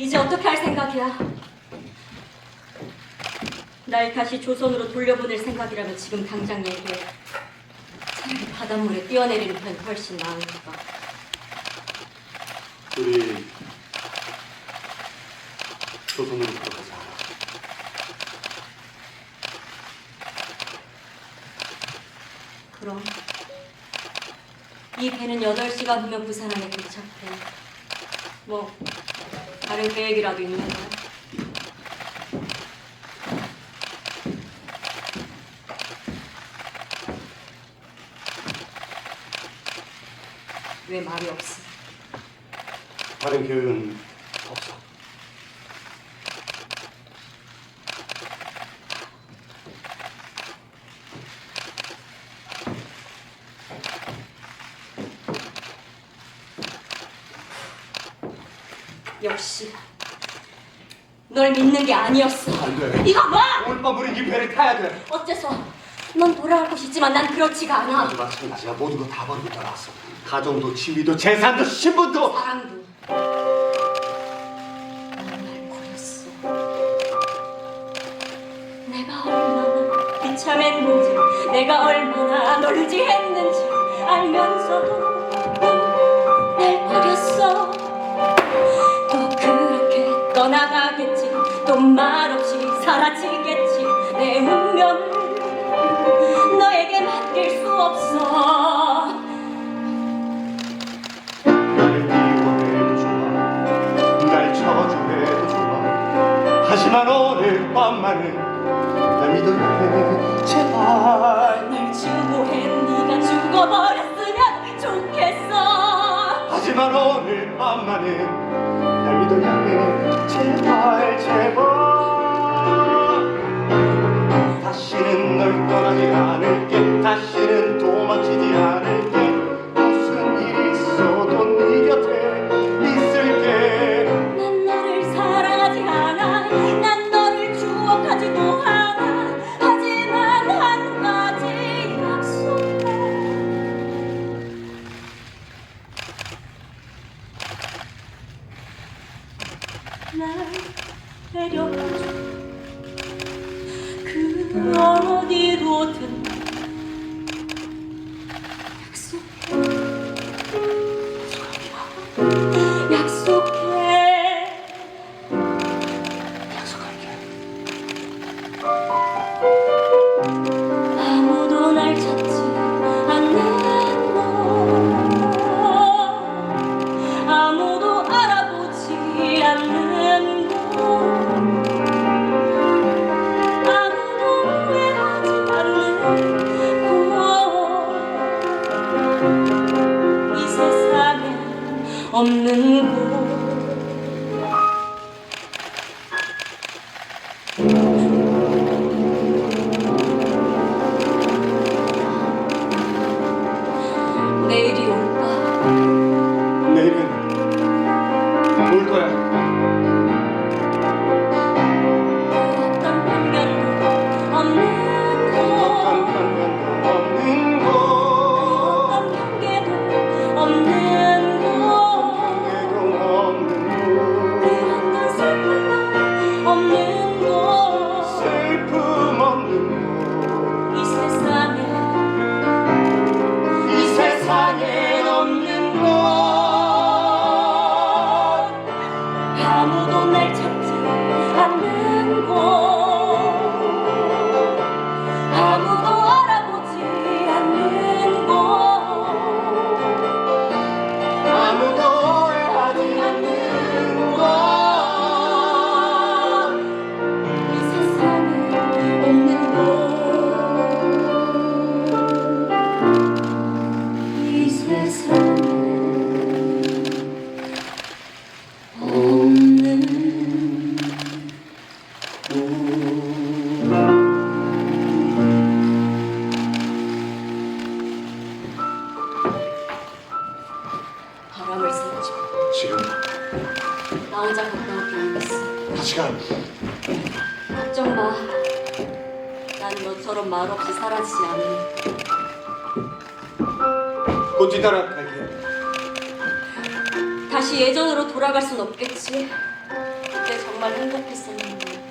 이제 어떻게 할 생각이야? 날 다시 조선으로 돌려보낼 생각이라면 지금 당장 얘기해. 차라리 바닷물에 뛰어내리는 편이 훨씬 나으니까. 우리 조선으로 돌아가자. 그럼 이 배는 8시간 후면 부산 안에 도착해. 뭐 다른 계획이라도 있는 거야? 왜 말이 없어? 다른 계획은 없어. 역시 널 믿는 게 아니었어. 안 돼. 이거 뭐? 오늘 밤 우리 이 배를 타야 돼. 어째서? 넌 돌아갈 곳이 있지만 난 그렇지가 않아. 나도 마찬가지야. 모든 거 다 버리고 떠났어. 가정도 취미도 재산도 신분도. 사랑도 넌날 버렸어 내가 얼마나 비참했는지 내가 얼마나 널 의지했는지 알면서도 넌날 버렸어 또 말없이 사라지겠지 내 운명 너에게 맡길 수 없어 나를 미워해도 좋아. 날 저주해도 좋아. 하지만 오늘 밤만은 날 믿어야 해. 제발. 날 증오해 하지만 오늘 밤만은 날 믿어야 해. 제발 제발. 다시는 널 떠나지 않을 날 데려가줘. 그 어디로든 없는 곳 내일이 올까 내일은 올 거야. 아무도 날 찾지 않는 곳. 아무도 바람을 싶어 지금 나 혼자 갔다 올게 알겠어 같이 가. 걱정 마. 난 너처럼 말없이 사라지지 않으니까. 곧 뒤따라 갈게. 다시 예전으로 돌아갈 순 없겠지. 정말 행복했었는데